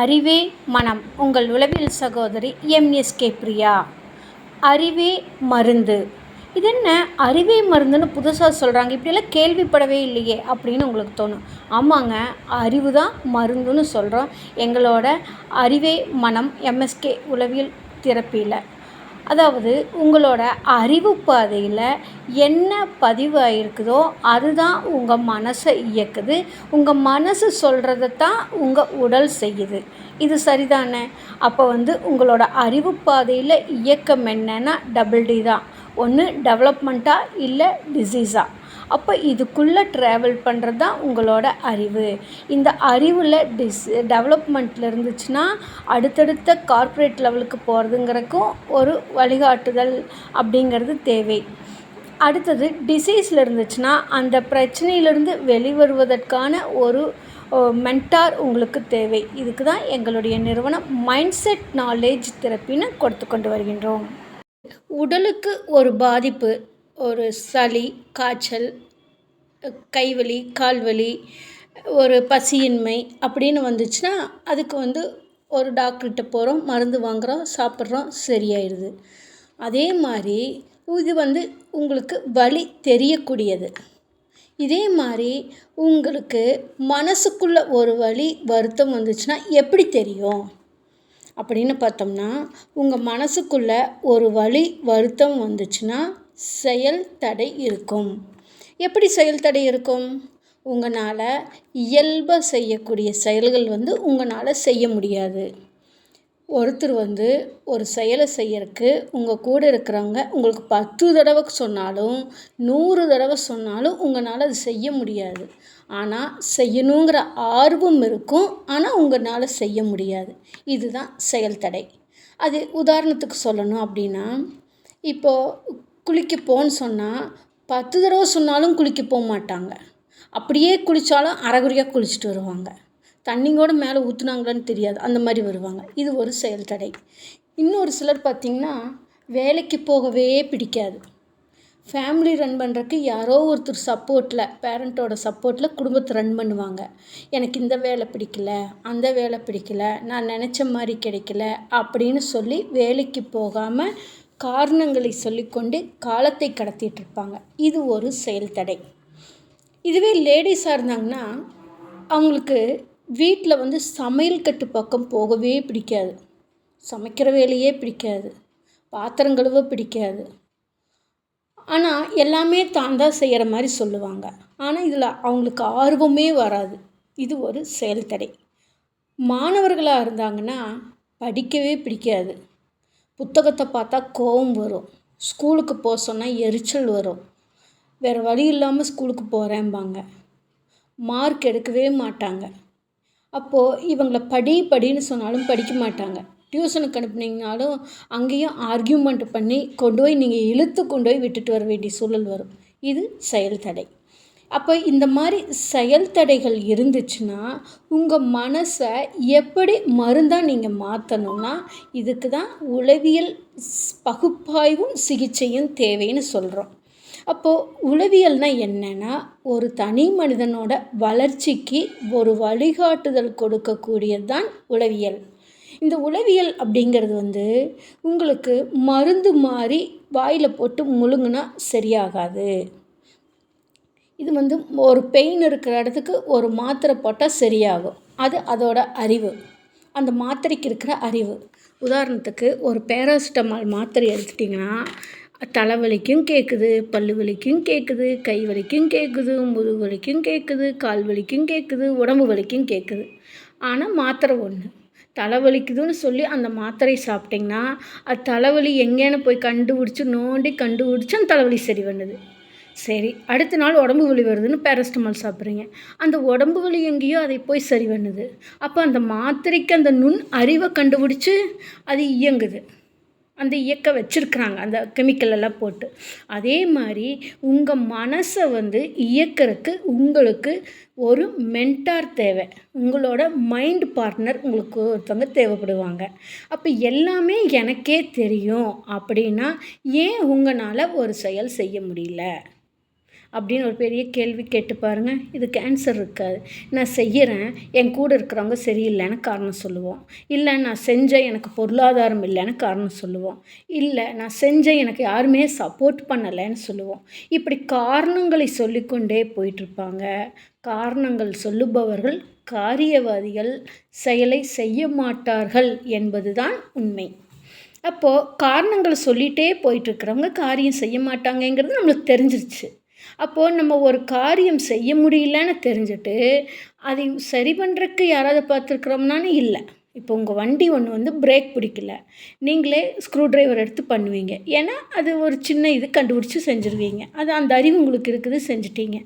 அறிவே மனம். உங்கள் உளவியல் சகோதரி எம்எஸ்கே பிரியா. அறிவே மருந்து. இது என்ன அறிவே மருந்துன்னு புதுசாக சொல்கிறாங்க இப்படியெல்லாம் கேள்விப்படவே இல்லையே அப்படின்னு உங்களுக்கு தோணும். ஆமாங்க அறிவு தான் மருந்துன்னு சொல்கிறோம் எங்களோட அறிவே மனம் எம்எஸ்கே உளவியல் திறப்பியில் அதாவது உங்களோட அறிவு பாதையில் என்ன பதிவாயிருக்குதோ அதுதான் உங்கள் மனசை இயக்குது. உங்கள் மனசு சொல்கிறத தான் உங்கள் உடல் செய்யுது. இது சரிதானே? அப்போ வந்து உங்களோட அறிவு பாதையில் இயக்கம் என்னன்னா டபுள் டி தான். ஒன்று டெவலப்மெண்ட்டாக இல்லை டிசீஸாக அப்போ இதுக்குள்ளே ட்ராவல் பண்ணுறது தான் உங்களோட அறிவு. இந்த அறிவில் டிஸ் டெவலப்மெண்ட்டில் இருந்துச்சுன்னா அடுத்தடுத்த கார்ப்பரேட் லெவலுக்கு போகிறதுங்கிறக்கும் ஒரு வழிகாட்டுதல் அப்படிங்கிறது தேவை. அடுத்தது டிசீஸில் இருந்துச்சுன்னா அந்த பிரச்சனையிலேருந்து வெளிவருவதற்கான ஒரு மென்டார் உங்களுக்கு தேவை. இதுக்கு தான் எங்களுடைய நிறுவனம் மைண்ட் செட் நாலேஜ் தெரப்பின்னு கொடுத்து கொண்டு வருகின்றோம். உடலுக்கு ஒரு பாதிப்பு ஒரு சளி காய்ச்சல் கைவலி கால்வலி ஒரு பசியின்மை அப்படின்னு வந்துச்சுன்னா அதுக்கு வந்து ஒரு டாக்டர்கிட்ட போகிறோம் மருந்து வாங்குகிறோம் சாப்பிட்றோம் சரியாயிடுது. அதே மாதிரி இது வந்து உங்களுக்கு வலி தெரியக்கூடியது. இதே மாதிரி உங்களுக்கு மனசுக்குள்ளே ஒரு வழி வருத்தம் வந்துச்சுன்னா எப்படி தெரியும்? அப்படின்னு பார்த்தோம்னா உங்கள் மனசுக்குள்ளே ஒரு வழி வருத்தம் வந்துச்சுன்னா செயல் தடை இருக்கும். எப்படி செயல் தடை இருக்கும்? உங்களால் இயல்பாக செய்யக்கூடிய செயல்கள் வந்து உங்களால் செய்ய முடியாது. ஒருத்தர் வந்து ஒரு செயலை செய்யறதுக்கு உங்கள் கூட இருக்கிறவங்க உங்களுக்கு பத்து தடவை சொன்னாலும் நூறு தடவை சொன்னாலும் உங்களால் அது செய்ய முடியாது. ஆனால் செய்யணுங்கிற ஆர்வம் இருக்கும். ஆனால் உங்களால் செய்ய முடியாது. இதுதான் செயல் தடை. அது உதாரணத்துக்கு சொல்லணும் அப்படின்னா இப்போது குளிக்க போன்னு சொன்னால் பத்து தடவை சொன்னாலும் குளிக்க போக மாட்டாங்க. அப்படியே குளித்தாலும் அரைகுறையாக குளிச்சுட்டு வருவாங்க. தண்ணிங்கோட மேலே ஊற்றுனாங்களான்னு தெரியாது. அந்த மாதிரி வருவாங்க. இது ஒரு செயல் தடை. இன்னொரு சிலர் பார்த்திங்கன்னா வேலைக்கு போகவே பிடிக்காது. ஃபேமிலி ரன் பண்ணுறக்கு யாரோ ஒருத்தர் சப்போர்ட்டில் பேரண்ட்டோட சப்போர்ட்டில் குடும்பத்தை ரன் பண்ணுவாங்க. எனக்கு இந்த வேலை பிடிக்கல அந்த வேலை பிடிக்கல நான் நினச்ச மாதிரி கிடைக்கல அப்படின்னு சொல்லி வேலைக்கு போகாமல் காரணங்களை சொல்லிக்கொண்டு காலத்தை கடத்திட்டு இருப்பாங்க இது ஒரு செயல் தடை. இதுவே லேடிஸாக இருந்தாங்கன்னா அவங்களுக்கு வீட்டில் வந்து சமையல் கட்டு பக்கம் போகவே பிடிக்காது. சமைக்கிற வேலையே பிடிக்காது. பாத்திரம் கழுவ பிடிக்காது. ஆனால் எல்லாமே தான் தான் செய்கிற மாதிரி சொல்லுவாங்க. ஆனால் இதில் அவங்களுக்கு ஆர்வமே வராது. இது ஒரு செயல் தடை. மாணவர்களாக இருந்தாங்கன்னா படிக்கவே பிடிக்காது. புத்தகத்தை பார்த்தா கோவம் வரும். ஸ்கூலுக்கு போக சொன்னால் எரிச்சல் வரும். வேறு வழி இல்லாமல் ஸ்கூலுக்கு போகிறேன்பாங்க மார்க் எடுக்கவே மாட்டாங்க. அப்போது இவங்களை படி படின்னு சொன்னாலும் படிக்க மாட்டாங்க. டியூஷனுக்கு அனுப்புனீங்கனாலும் அங்கேயும் ஆர்கியூமெண்ட் பண்ணி கொண்டு போய் நீங்கள் இழுத்து கொண்டு போய் விட்டுட்டு வர வேண்டிய சூழல் வரும். இது செயல் தடை. அப்போ இந்த மாதிரி செயல் தடைகள் இருந்துச்சுன்னா உங்கள் மனசை எப்படி மருந்தாக நீங்கள் மாற்றணும்னா இதுக்கு தான் உளவியல் பகுப்பாய்வும் சிகிச்சையும் தேவைன்னு சொல்கிறோம் அப்போது உளவியல்னால் என்னென்னா ஒரு தனி மனிதனோட வளர்ச்சிக்கு ஒரு வழிகாட்டுதல் கொடுக்கக்கூடியது தான் உளவியல். இந்த உளவியல் அப்படிங்கிறது வந்து உங்களுக்கு மருந்து மாதிரி வாயில் போட்டு முழுங்குனா சரியாகாது. இது வந்து ஒரு பெயின் இருக்கிற இடத்துக்கு ஒரு மாத்திரை போட்டால் சரியாகும். அது அதோட அறிவு. அந்த மாத்திரைக்கு இருக்கிற அறிவு. உதாரணத்துக்கு ஒரு பேராசிட்டமால் மாத்திரை எடுத்துட்டிங்கன்னா தலைவலிக்கும் கேட்குது பல்லு வலிக்கும் கேட்குது கை வலிக்கும் கேட்குது முதுகு வலிக்கும் கேட்குது கால் வலிக்கும் கேட்குது உடம்பு வலிக்கும் கேட்குது ஆனால் மாத்திரை ஒன்று தலைவலிக்குதுன்னு சொல்லி அந்த மாத்திரை சாப்பிட்டிங்கன்னா அது தலைவலி எங்கேன்னு போய் கண்டுபிடிச்சி நோண்டி கண்டுபிடிச்சி அந்த தலைவலி சரி பண்ணுது. சரி அடுத்த நாள் உடம்பு வலி வருதுன்னு பேரஸ்டமால் சாப்பிட்றீங்க. அந்த உடம்பு வலி எங்கேயோ அதை போய் சரி பண்ணுது. அப்போ அந்த மாத்திரைக்கு அந்த நுண் அறிவை கண்டுபிடிச்சி அது இயங்குது. அந்த இயக்க வச்சுருக்குறாங்க அந்த கெமிக்கல் எல்லாம் போட்டு. அதே மாதிரி உங்கள் மனசை வந்து இயக்கிறதுக்கு உங்களுக்கு ஒரு மென்டார் தேவை. உங்களோட மைண்ட் பார்ட்னர் உங்களுக்கு ஒருத்தவங்க தேவைப்படுவாங்க. அப்போ எல்லாமே எனக்கே தெரியும் அப்படின்னா ஏன் உங்களால் ஒரு செயல் செய்ய முடியல? அப்படின்னு ஒரு பெரிய கேள்வி கேட்டு பாருங்கள் இதுக்கு ஆன்சர் இருக்காது. நான் செய்கிறேன் என் கூட இருக்கிறவங்க சரியில்லைன்னு காரணம் சொல்லுவோம். இல்லை நான் செஞ்சேன் எனக்கு பொருளாதாரம் இல்லைன்னு காரணம் சொல்லுவோம். இல்லை நான் செஞ்சேன் எனக்கு யாருமே சப்போர்ட் பண்ணலைன்னு சொல்லுவோம். இப்படி காரணங்களை சொல்லிக்கொண்டே போயிட்டுருப்பாங்க. காரணங்கள் சொல்லுபவர்கள் காரியவாதிகள் செயலை செய்ய மாட்டார்கள் என்பதுதான் உண்மை. அப்போது காரணங்களை சொல்லிகிட்டே போயிட்டுருக்கிறவங்க காரியம் செய்ய மாட்டாங்கங்கிறது நம்மளுக்கு தெரிஞ்சிருச்சு. அப்போது நம்ம ஒரு காரியம் செய்ய முடியலன்னு தெரிஞ்சுட்டு அதை சரி பண்ணுறக்கு யாராவது பார்த்துருக்குறோம்னானு இல்லை. இப்போ உங்கள் வண்டி ஒன்று வந்து பிரேக் பிடிக்கல. நீங்களே ஸ்க்ரூ ட்ரைவர் எடுத்து பண்ணுவீங்க. ஏன்னா அது ஒரு சின்ன இது கண்டுபிடிச்சி செஞ்சுருவீங்க. அது அந்த அறிவு உங்களுக்கு இருக்குது செஞ்சிட்டீங்க.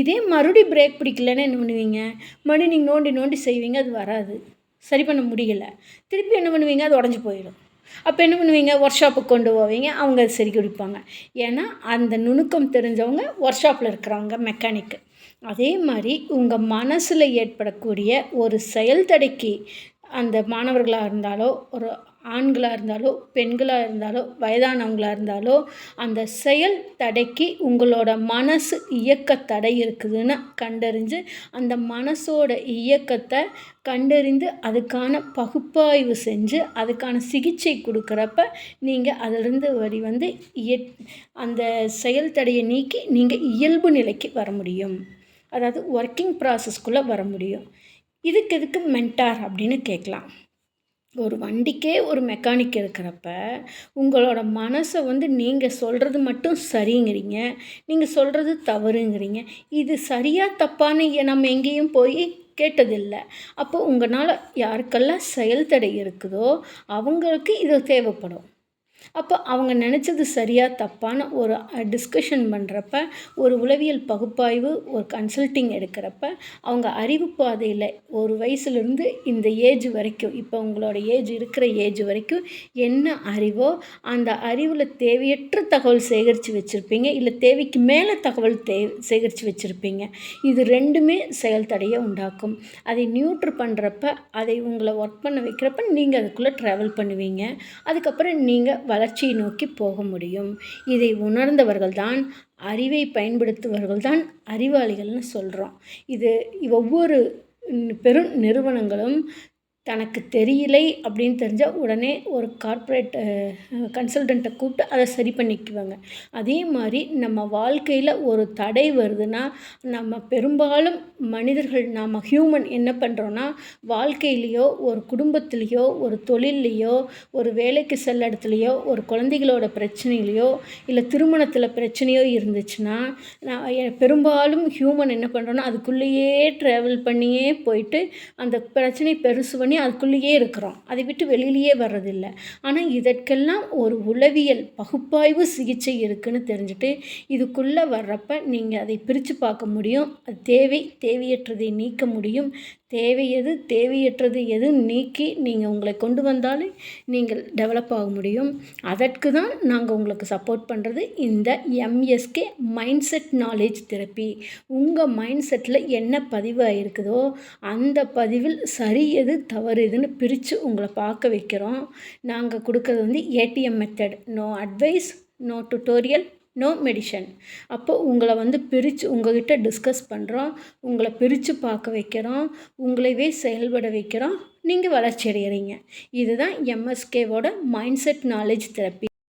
இதே மறுபடி பிரேக் பிடிக்கலன்னு என்ன பண்ணுவீங்க? மறுபடியும் நீங்கள் நோண்டி நோண்டி செய்வீங்க அது வராது. சரி பண்ண முடியல. திருப்பி என்ன பண்ணுவீங்க? அது உடஞ்சி போயிடும். அப்போ என்ன பண்ணுவீங்க? ஒர்க் ஷாப்புக்கு கொண்டு போவீங்க. அவங்க சரி கொடுப்பாங்க. ஏன்னா அந்த நுணுக்கம் தெரிஞ்சவங்க ஒர்க் ஷாப்பில் இருக்கிறவங்க மெக்கானிக்கு அதே மாதிரி உங்கள் மனசில் ஏற்படக்கூடிய ஒரு செயல் தடைக்கு அந்த மாணவர்களாக இருந்தாலோ ஒரு ஆண்களாக இருந்தாலோ பெண்களாக இருந்தாலோ வயதானவங்களாக இருந்தாலோ அந்த செயல் தடைக்கு உங்களோட மனசு இயக்க தடை இருக்குதுன்னு கண்டறிஞ்சு அந்த மனசோட இயக்கத்தை கண்டறிந்து அதுக்கான பகுப்பாய்வு செஞ்சு அதுக்கான சிகிச்சை கொடுக்குறப்ப நீங்கள் அதிலிருந்து வரி வந்து அந்த செயல் தடையை நீக்கி நீங்கள் இயல்பு நிலைக்கு வர முடியும். அதாவது ஒர்க்கிங் ப்ராசஸ்க்குள்ளே வர முடியும். இதுக்கு எதுக்கு மென்டார் அப்படின்னு கேட்கலாம். ஒரு வண்டிக்கே ஒரு மெக்கானிக் இருக்கிறப்ப உங்களோட மனசை வந்து நீங்கள் சொல்கிறது மட்டும் சரிங்கிறீங்க. நீங்கள் சொல்கிறது தவறுங்கிறீங்க. இது சரியாக தப்பான்னு நம்ம எங்கேயும் போய் கேட்டதில்லை. அப்போ உங்களால் யாருக்கெல்லாம் செயல் தடை இருக்குதோ அவங்களுக்கு இது தேவைப்படும். அப்போ அவங்க நினச்சது சரியாக தப்பான ஒரு டிஸ்கஷன் பண்ணுறப்ப ஒரு உளவியல் பகுப்பாய்வு ஒரு கன்சல்ட்டிங் எடுக்கிறப்ப அவங்க அறிவு பாதையில் ஒரு வயசுலேருந்து இந்த ஏஜ் வரைக்கும் இப்போ உங்களோட ஏஜ் இருக்கிற ஏஜ் வரைக்கும் என்ன அறிவோ அந்த அறிவில் தேவையற்ற தகவல் சேகரித்து வச்சுருப்பீங்க இல்லை தேவைக்கு மேலே தகவல் தே சேகரித்து வச்சுருப்பீங்க. இது ரெண்டுமே செயல் தடையை உண்டாக்கும். அதை நியூட்ரு பண்ணுறப்ப அதை உங்களை ஒர்க் பண்ண வைக்கிறப்ப நீங்கள் அதுக்குள்ளே ட்ராவல் பண்ணுவீங்க. அதுக்கப்புறம் நீங்கள் வளர்ச்சியை நோக்கி போக முடியும். இதை உணர்ந்தவர்கள்தான் அறிவை பயன்படுத்துபவர்கள்தான் அறிவாளிகள்னு சொல்கிறோம் இது ஒவ்வொரு பெரும் நிறுவனங்களும் தனக்கு தெரியலை அப்படின்னு தெரிஞ்சால் உடனே ஒரு கார்ப்பரேட் கன்சல்டண்ட்டை கூப்பிட்டு அதை சரி பண்ணிக்குவாங்க. அதே மாதிரி நம்ம வாழ்க்கையில் ஒரு தடை வருதுன்னா நம்ம பெரும்பாலும் மனிதர்கள் நாம் ஹியூமன் என்ன பண்ணுறோன்னா வாழ்க்கையிலையோ ஒரு குடும்பத்துலேயோ ஒரு தொழில்லையோ ஒரு வேலைக்கு செல்ல இடத்துலையோ ஒரு குழந்தைகளோட பிரச்சனையிலையோ இல்லை திருமணத்தில் பிரச்சனையோ இருந்துச்சுன்னா நான் பெரும்பாலும் ஹியூமன் என்ன பண்ணுறோன்னா அதுக்குள்ளேயே ட்ராவல் பண்ணியே போயிட்டு அந்த பிரச்சனை பெருசு பண்ணி பண்ணி அதுக்குள்ளேயே இருக்கிறோம் அதை விட்டு வெளியிலேயே வர்றதில்லை. ஆனால் இதற்கெல்லாம் ஒரு உளவியல் பகுப்பாய்வு சிகிச்சை இருக்குதுன்னு தெரிஞ்சுட்டு இதுக்குள்ளே வர்றப்ப நீங்கள் அதை பிரித்து பார்க்க முடியும். அது தேவை தேவையற்றதை நீக்க முடியும். தேவை எது தேவையற்றது எது நீக்கி நீங்கள் உங்களை கொண்டு வந்தாலே நீங்கள் டெவலப் ஆக முடியும். அதற்கு தான் நாங்கள் உங்களுக்கு சப்போர்ட் பண்ணுறது இந்த MSK mind set knowledge therapy உங்கள் மைண்ட் செட்டில் என்ன பதிவாக இருக்குதோ அந்த பதிவில் சரி எது தவறு எதுன்னு பிரித்து உங்களை பார்க்க வைக்கிறோம். நாங்கள் கொடுக்குறது வந்து ATM method no advice no tutorial no meditation அப்போது உங்களை வந்து பிரித்து உங்கள்கிட்ட டிஸ்கஸ் பண்ணுறோம் உங்களை பிரித்து பார்க்க வைக்கிறோம் உங்களைவே செயல்பட வைக்கிறோம் நீங்கள் வளர்ச்சி அடைகிறீங்க இதுதான் எம்எஸ்கேவோட மைண்ட் செட் நாலேஜ் தெரப்பி